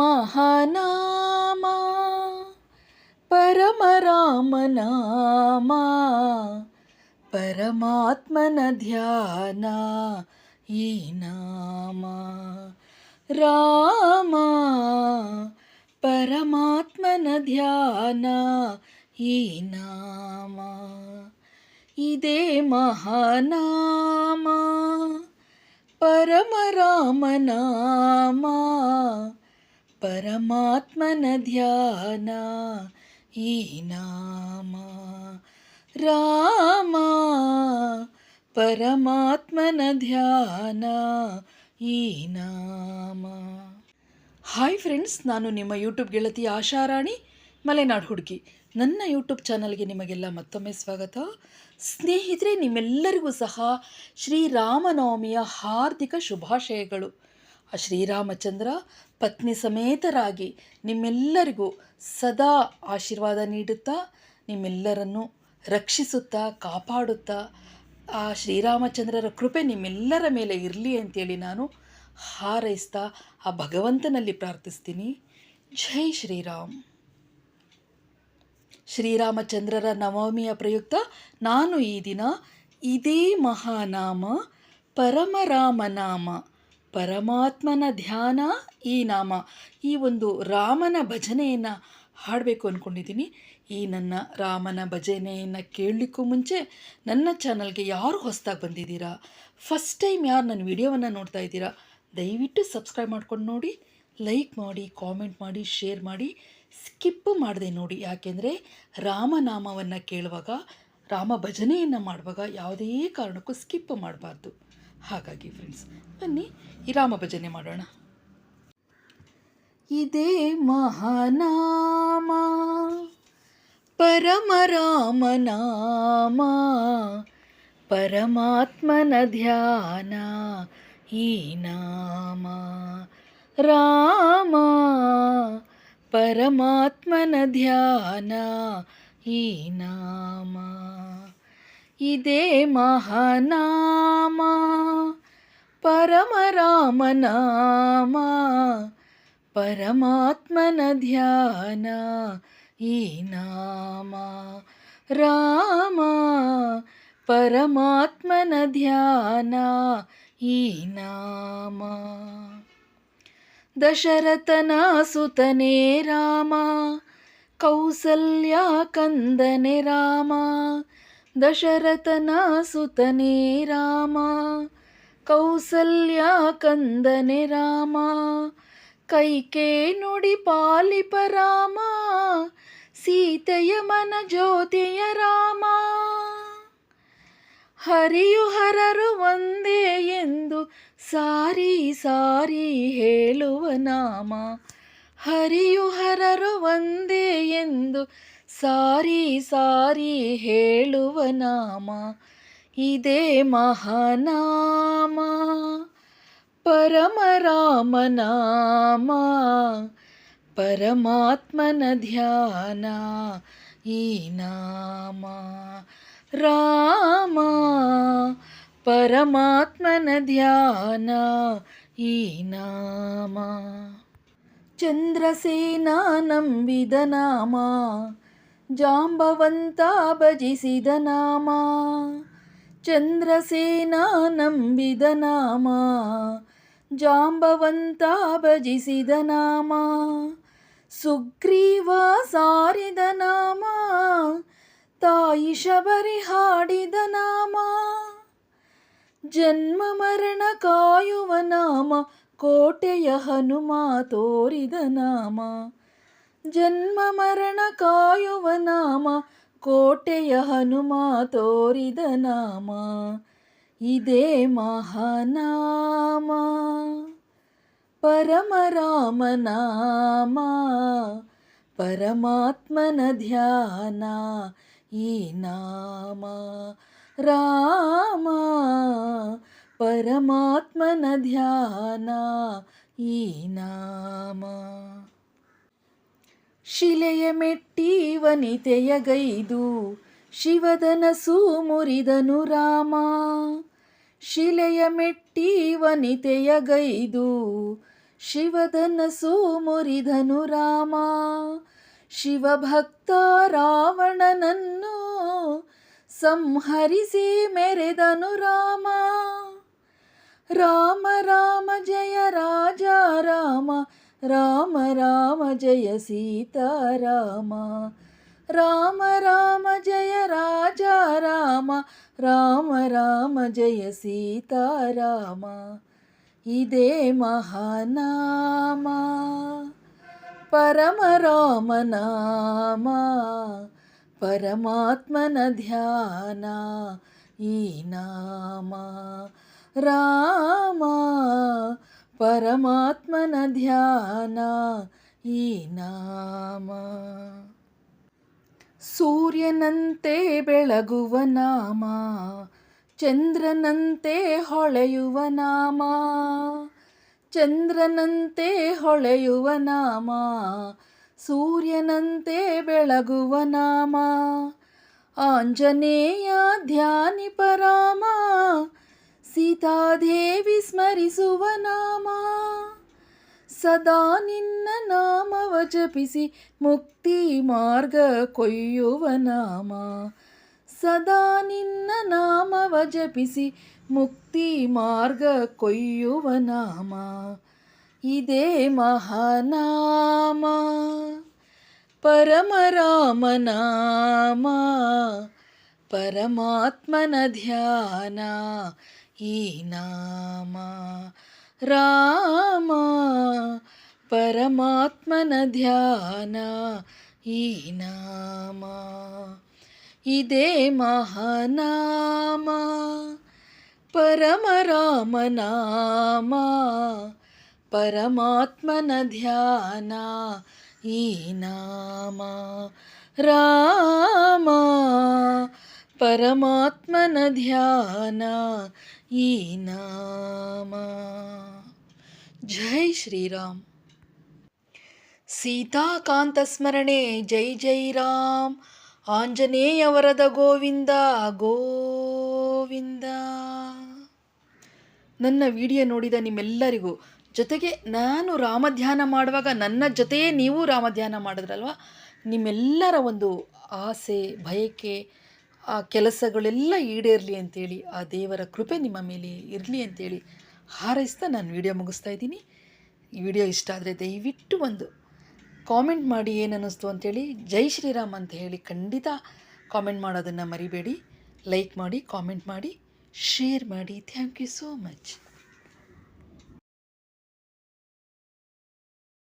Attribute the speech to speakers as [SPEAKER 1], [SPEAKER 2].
[SPEAKER 1] ಮಹಾನಾಮ ಪರಮರಾಮನಾಮ ಪರಮಾತ್ಮನ ಧ್ಯಾನ ಈ ನಾಮ ರಾಮ ಪರಮಾತ್ಮನ ಧ್ಯಾನ ಈ ನಾಮ ಇದೇ ಮಹಾನಾಮ ಪರಮರಾಮನಾಮ ಪರಮಾತ್ಮನ ಧ್ಯಾನ. ಈ ನಾಮ ರಾಮ. ಪರಮಾತ್ಮನ ಧ್ಯಾನ. ಈ ನಾಮ. ಹಾಯ್ ಫ್ರೆಂಡ್ಸ್ ನಾನು ನಿಮ್ಮ ಯೂಟ್ಯೂಬ್ ಗೆಳತಿ ಆಶಾರಾಣಿ ಮಲೆನಾಡು ಹುಡುಗಿ. ನನ್ನ ಯೂಟ್ಯೂಬ್ ಚಾನಲ್ಗೆ ನಿಮಗೆಲ್ಲ ಮತ್ತೊಮ್ಮೆ ಸ್ವಾಗತ. ಸ್ನೇಹಿತರೆ, ನಿಮ್ಮೆಲ್ಲರಿಗೂ ಸಹ ಶ್ರೀರಾಮನವಮಿಯ ಹಾರ್ದಿಕ ಶುಭಾಶಯಗಳು. ಆ ಶ್ರೀರಾಮಚಂದ್ರ ಪತ್ನಿ ಸಮೇತರಾಗಿ ನಿಮ್ಮೆಲ್ಲರಿಗೂ ಸದಾ ಆಶೀರ್ವಾದ ನೀಡುತ್ತಾ, ನಿಮ್ಮೆಲ್ಲರನ್ನು ರಕ್ಷಿಸುತ್ತಾ, ಕಾಪಾಡುತ್ತಾ, ಆ ಶ್ರೀರಾಮಚಂದ್ರರ ಕೃಪೆ ನಿಮ್ಮೆಲ್ಲರ ಮೇಲೆ ಇರಲಿ ಅಂತೇಳಿ ನಾನು ಹಾರೈಸ್ತಾ ಆ ಭಗವಂತನಲ್ಲಿ ಪ್ರಾರ್ಥಿಸ್ತೀನಿ. ಜೈ ಶ್ರೀರಾಮ್. ಶ್ರೀರಾಮಚಂದ್ರರ ನವಮಿಯ ಪ್ರಯುಕ್ತ ನಾನು ಈ ದಿನ ಇದೇ ಮಹಾನಾಮ ಪರಮರಾಮನಾಮ ಪರಮಾತ್ಮನ ಧ್ಯಾನ ಈ ನಾಮ, ಈ ಒಂದು ರಾಮನ ಭಜನೆಯನ್ನು ಹಾಡಬೇಕು ಅಂದ್ಕೊಂಡಿದ್ದೀನಿ ಈ ನನ್ನ ರಾಮನ ಭಜನೆಯನ್ನು ಕೇಳಲಿಕ್ಕೂ ಮುಂಚೆ ನನ್ನ ಚಾನಲ್ಗೆ ಯಾರು ಹೊಸದಾಗಿ ಬಂದಿದ್ದೀರಾ? ಫಸ್ಟ್ ಟೈಮ್ ಯಾರು ನನ್ನ ವಿಡಿಯೋವನ್ನು ನೋಡ್ತಾ ಇದ್ದೀರಾ? ದಯವಿಟ್ಟು ಸಬ್ಸ್ಕ್ರೈಬ್ ಮಾಡ್ಕೊಂಡು ನೋಡಿ, ಲೈಕ್ ಮಾಡಿ, ಕಾಮೆಂಟ್ ಮಾಡಿ, ಶೇರ್ ಮಾಡಿ. ಸ್ಕಿಪ್ ಮಾಡಿದೆ ನೋಡಿ. ಯಾಕೆಂದರೆ ರಾಮನಾಮವನ್ನು ಕೇಳುವಾಗ, ರಾಮ ಭಜನೆಯನ್ನು ಮಾಡುವಾಗ ಯಾವುದೇ ಕಾರಣಕ್ಕೂ ಸ್ಕಿಪ್ ಮಾಡಬಾರ್ದು. ಹಾಗಾಗಿ ಫ್ರೆಂಡ್ಸ್ ಬನ್ನಿ ಈ ರಾಮ ಭಜನೆ ಮಾಡೋಣ ಇದೇ ಮಹಾನಾಮ ಪರಮರಾಮನಾಮ ಪರಮಾತ್ಮನ ಧ್ಯಾನ ಈ ನಾಮ ರಾಮ ಪರಮಾತ್ಮನ ಧ್ಯಾನ ಈ ನಾಮ ಇದೇ ಮಹಾನಾಮ ಪರಮರಾಮನಾಮ ಪರಮಾತ್ಮನ ಧ್ಯಾನ ಈ ನಾಮ ರಾಮ ಪರಮಾತ್ಮನ ಧ್ಯಾನ ಈ ನಾಮ ದಶರಥನ ಸುತನೇ ರಾಮ ಕೌಸಲ್ಯ ಕಂದನೆ ರಾಮ ದಶರಥನ ಸುತನೇ ರಾಮ, ಕೌಸಲ್ಯ ಕಂದನೆ ರಾಮ, ಕೈಕೆ ನುಡಿ ಪಾಲಿಪ ರಾಮ, ಸೀತೆಯ ಮನ ಜ್ಯೋತಿಯ ರಾಮ. ಹರಿಯು ಹರರು ಒಂದೇ ಎಂದು ಸಾರಿ ಸಾರಿ ಹೇಳುವ ನಾಮ ಹರಿಯು ಹರರು ಒಂದೇ ಎಂದು ಸಾರಿ ಸಾರಿ ಹೇಳುವ ನಾಮ ಇದೇ ಮಹಾನಾಮ ಪರಮರಾಮನಾಮ ಪರಮಾತ್ಮನ ಧ್ಯಾನ ಈ ನಾಮ ರಾಮ ಪರಮಾತ್ಮನ ಧ್ಯಾನ ಈ ನಾಮ ಚಂದ್ರಸೇನ ನಂಬಿದ ನಾಮ ಜಾಂಬವಂತ ಭಜಿಸಿದ ನಾಮ, ಚಂದ್ರಸೇನ ನಂಬಿದ ನಾಮ, ಜಾಂಬವಂತ ಭಜಿಸಿದ ನಾಮ, ಸುಗ್ರೀವ ಸಾರಿದ ನಾಮ, ತಾಯಿ ಶಬರಿ ಹಾಡಿದ ನಾಮ, ಜನ್ಮ ಮರಣ ಕಾಯುವ ನಾಮ, ಕೋಟೆಯ ಹನುಮ ತೋರಿದ ನಾಮ. ಜನ್ಮ ಮರಣ ಕಾಯುವ ನಾಮ ಕೋಟೆಯ ಹನುಮ ತೋರಿದ ನಾಮ ಇದೇ ಮಹಾನಾಮ ಪರಮರಾಮನಾಮ ಪರಮಾತ್ಮನ ಧ್ಯಾನ ಈ ನಾಮ ರಾಮ ಪರಮಾತ್ಮನ ಧ್ಯಾನ ಈ ನಾಮ ಶಿಲೆಯ ಮೆಟ್ಟಿ ವನಿತೆಯ ಗೈದು ಶಿವದನಸು ಮುರಿದನು ರಾಮ ಶಿಲೆಯ ಮೆಟ್ಟಿ ವನಿತೆಯ ಗೈದು ಶಿವಧನಸು ಮುರಿದನು ರಾಮ ಶಿವಭಕ್ತ ರಾವಣನನ್ನು ಸಂಹರಿಸಿ ಮೆರೆದನು ರಾಮ ರಾಮ ರಾಮ ಜಯ ರಾಜ ರಾಮ రామ రామ జయ సీతారామ రామ. రామ జయ రాజా రామ. రామ రామ జయ సీతారామ ఇదే మహానామ. పరమ రామ నామ. పరమాత్మన ధ్యాన ఈ నామ. రామ. ಪರಮಾತ್ಮನ ಧ್ಯಾನ ಈ ನಾಮ. ಸೂರ್ಯನಂತೆ ಬೆಳಗುವ ನಾಮ, ಚಂದ್ರನಂತೆ ಹೊಳೆಯುವ ನಾಮ, ಚಂದ್ರನಂತೆ ಹೊಳೆಯುವ ನಾಮ, ಸೂರ್ಯನಂತೆ ಬೆಳಗುವ ನಾಮ, ಆಂಜನೇಯ ಧ್ಯಾನಿ ರಾಮ ಸೀತಾದೇವಿ ಸ್ಮರಿಸುವ ನಾಮ. ಸದಾ ನಿನ್ನ ನಾಮವ ಜಪಿಸಿ ಮುಕ್ತಿ ಮಾರ್ಗ ಕೊಯ್ಯುವ ನಾಮ. ಸದಾ ನಿನ್ನ ನಾಮವ ಜಪಿಸಿ ಮುಕ್ತಿ ಮಾರ್ಗ ಕೊಯ್ಯುವ ನಾಮ. ಇದೇ ಮಹಾನಾಮ. ಪರಮರಾಮನಾಮ ಪರಮಾತ್ಮನ ಧ್ಯಾನ. ईनामा रामा परमात्मन ध्यान हीनादे महनाम परम रामनाम परमात्मन ध्यान हीना राम परमात्मन ध्यान ಈ ನಾಮ. ಜೈ ಶ್ರೀರಾಮ್. ಸೀತಾಕಾಂತ ಸ್ಮರಣೆ, ಜೈ ಜೈ ರಾಮ್. ಆಂಜನೇಯ ವರದ ಗೋವಿಂದ ಗೋವಿಂದ. ನನ್ನ ವಿಡಿಯೋ ನೋಡಿದ ನಿಮ್ಮೆಲ್ಲರಿಗೂ, ಜೊತೆಗೆ ನಾನು ರಾಮಧ್ಯಾನ ಮಾಡುವಾಗ ನನ್ನ ಜೊತೆಯೇ ನೀವು ರಾಮಧ್ಯಾನ ಮಾಡಿದ್ರಲ್ವ? ನಿಮ್ಮೆಲ್ಲರ ಒಂದು ಆಸೆ, ಬಯಕೆ ಆ ಕೆಲಸಗಳೆಲ್ಲ ಈಡೇರಲಿ ಅಂತೇಳಿ, ಆ ದೇವರ ಕೃಪೆ ನಿಮ್ಮ ಮೇಲೆ ಇರಲಿ ಅಂತೇಳಿ ಹಾರೈಸ್ತಾ ನಾನು ವಿಡಿಯೋ ಮುಗಿಸ್ತಾ ಇದ್ದೀನಿ. ಈ ವಿಡಿಯೋ ಇಷ್ಟ ಆದರೆ ದಯವಿಟ್ಟು ಒಂದು ಕಾಮೆಂಟ್ ಮಾಡಿ ಏನು ಅನ್ನಿಸ್ತು ಅಂತೇಳಿ, ಜೈ ಶ್ರೀರಾಮ್ ಅಂತ ಹೇಳಿ ಖಂಡಿತ ಕಾಮೆಂಟ್ ಮಾಡೋದನ್ನು ಮರಿಬೇಡಿ. ಲೈಕ್ ಮಾಡಿ ಕಾಮೆಂಟ್ ಮಾಡಿ ಶೇರ್ ಮಾಡಿ. Thank you so much